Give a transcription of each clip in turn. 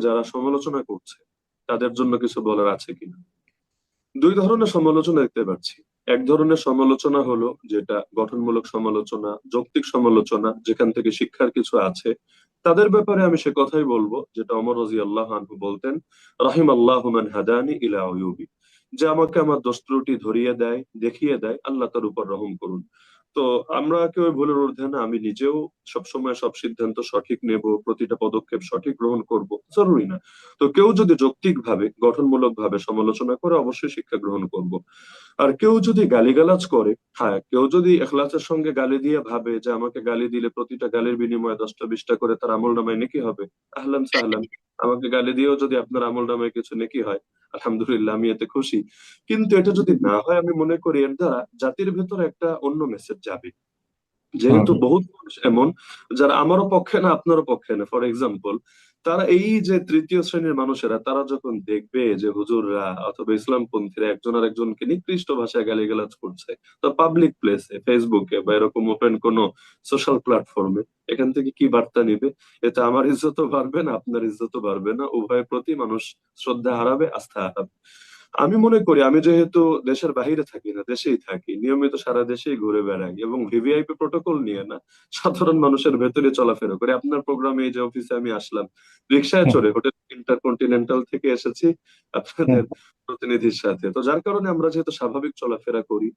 যারা সমালোচনা করছে, তাদের জন্য কিছু বলার আছে কিনা? দুই ধরনের সমালোচনা দেখতে পাচ্ছি। এক ধরনের সমালোচনা হলো যেটা গঠনমূলক সমালোচনা, যৌক্তিক সমালোচনা, যেখান থেকে শিক্ষার কিছু আছে। তাদের ব্যাপারে আমি সে কথাই বলব, যেটা অমর রাজি আল্লাহ আনহু বলতেন রাহিম আল্লাহ হাদানি ইলা যে আমাকে আমার দোষ ত্রুটি ধরিয়ে দেয়, দেখিয়ে দেয়, আল্লাহ তার উপর রহম করুন। তো আমরা কেউ ভুলের ঊর্ধ্বে না, আমি নিজেও সবসময় সব সিদ্ধান্ত সঠিক নেব, প্রতিটা পদক্ষেপ সঠিক গ্রহণ করব, জরুরি না। তো কেউ যদি যৌক্তিক ভাবে গঠনমূলক ভাবে সমালোচনা করে, অবশ্যই শিক্ষা গ্রহণ করব। আর কেউ যদি গালিগালাজ করে হ্যাঁ কেউ যদি এখলাসের সঙ্গে গালি দিয়ে ভাবে যে আমাকে গালি দিলে প্রতিটা গালির বিনিময়ে দশটা বিশটা করে তার আমল নামায় নেকি হবে? আহলান সাহলান আমাকে গালি দিয়েও যদি আপনার আমল নামায় কিছু নেকি হয় আলহামদুলিল্লাহ আমি এতে খুশি। কিন্তু এটা যদি না হয় আমি মনে করি এর দ্বারা জাতির ভেতরে একটা অন্য মেসেজ যাবে। যেহেতু বহুত মানুষ এমন যারা আমারও পক্ষে না আপনারও পক্ষে না। ফর এক্সাম্পল তারা এই যে তৃতীয় শ্রেণির মানুষেরা, তারা যখন দেখবে যে হুজুররা অথবা ইসলামপন্থীরা একজন আর একজনকে নিকৃষ্ট ভাষায় গালিগালাজ করছে, তা পাবলিক প্লেসে ফেসবুকে বা এরকম ওপেন কোন সোশ্যাল প্ল্যাটফর্মে এখান থেকে কি বার্তা নিবে? এতে আমার ইজ্জতও বাড়বে না, আপনার ইজ্জতও বাড়বে না উভয়ের প্রতি মানুষ শ্রদ্ধা হারাবে, আস্থা হারাবে। আমি মনে করি আমি যেহেতু দেশের বাহিরে থাকি না দেশেই থাকি নিয়মিত সারা দেশেই ঘুরে বেড়াই এবং ভিভিআইপি প্রোটোকল নিয়ে না সাধারণ মানুষের ভেতরে চলাফেরা করি। আপনার প্রোগ্রামে এই যে অফিসে আমি আসলাম রিক্সায় চড়ে হোটেল ইন্টারকন্টিনেন্টাল থেকে এসেছি আপনাদের প্রতিনিধির সাথে। তো যার কারণে আমরা যেহেতু স্বাভাবিক চলাফেরা করি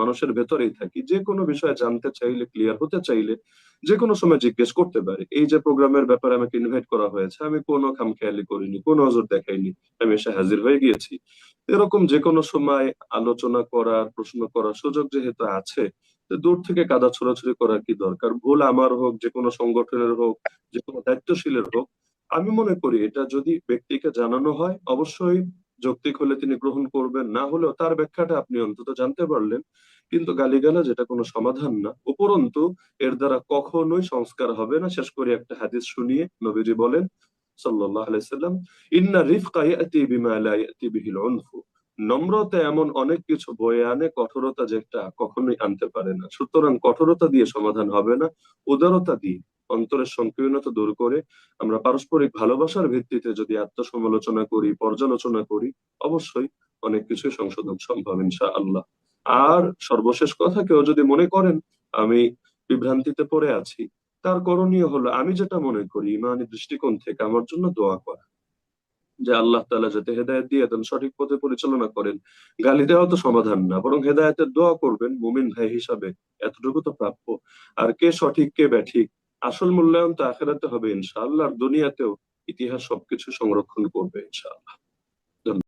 মানুষের ভেতরেই থাকি। যে কোনো বিষয়ে জানতে চাইলে ক্লিয়ার হতে চাইলে যে কোনো সময় জিজ্ঞেস করতে পারে। এই যে প্রোগ্রামের ব্যাপারে আমাকে ইনভাইট করা হয়েছে, আমি কোনো খামখেয়ালি করিনি, কোনো নজর দেখাইনি, আমি এসে হাজির হয়ে গিয়েছি। এরকম যে কোনো সময় আলোচনা করার, প্রশ্ন করার সুযোগ যেহেতু আছে দূর থেকে কাদা ছোড়াছুড়ি করার কি দরকার? ভুল আমার হোক, যে কোনো সংগঠনের হোক, যে কোনো দায়িত্বশীলের হোক, আমি মনে করি এটা যদি ব্যক্তিকে জানানো হয়, অবশ্যই যৌক্তিক হলে তিনি গ্রহণ করবেন, না হলেও তার ব্যাখ্যাটা আপনি অন্তত জানতে পারলেন। কিন্তু গালিগালা যেটা কোনো সমাধান না। উপরন্তু, এর দ্বারা কখনোই সংস্কার হবে না। শেষ করে একটা হাদিস শুনিয়ে নবীজি বলেন আলাইহি ইন্না রিফকা ইয়াতি বিমা লা ইয়াতি বিহিল উনফু। নম্রতা এমন অনেক কিছু বয়ে আনে, কঠোরতা যেটা কখনোই আনতে পারে না। সুতরাং কঠোরতা দিয়ে সমাধান হবে না। উদারতা দিয়ে। অন্তরের সংকীর্ণতা দূর করে, আমরা পারস্পরিক ভালোবাসার ভিত্তিতে যদি আত্মসমালোচনা করি, পর্যালোচনা করি, অবশ্যই অনেক কিছুই সংশোধন সম্ভব ইনশা আল্লাহ আর সর্বশেষ কথা, কেউ যদি মনে করেন, আমি বিভ্রান্তিতে পড়ে আছি তার করণীয় হলো, আমি যেটা মনে করি, ইমানি দৃষ্টিকোণ থেকে আমার জন্য দোয়া করা। যে আল্লাহ তালা যাতে হেদায়ত দিয়ে দেন, সঠিক পথে পরিচালনা করেন, গালি দেওয়া তো সমাধান না, বরং হেদায়তের দোয়া করবেন, মুমিন ভাই হিসাবে এতটুকু তো প্রাপ্য। আর কে সঠিক, কে ব্যাঠিক আসল মূল্যায়ন তো আখেরাতে হবে ইনশাআল্লাহ আর দুনিয়াতেও ইতিহাস সবকিছু সংরক্ষণ করবে ইনশাআল্লাহ।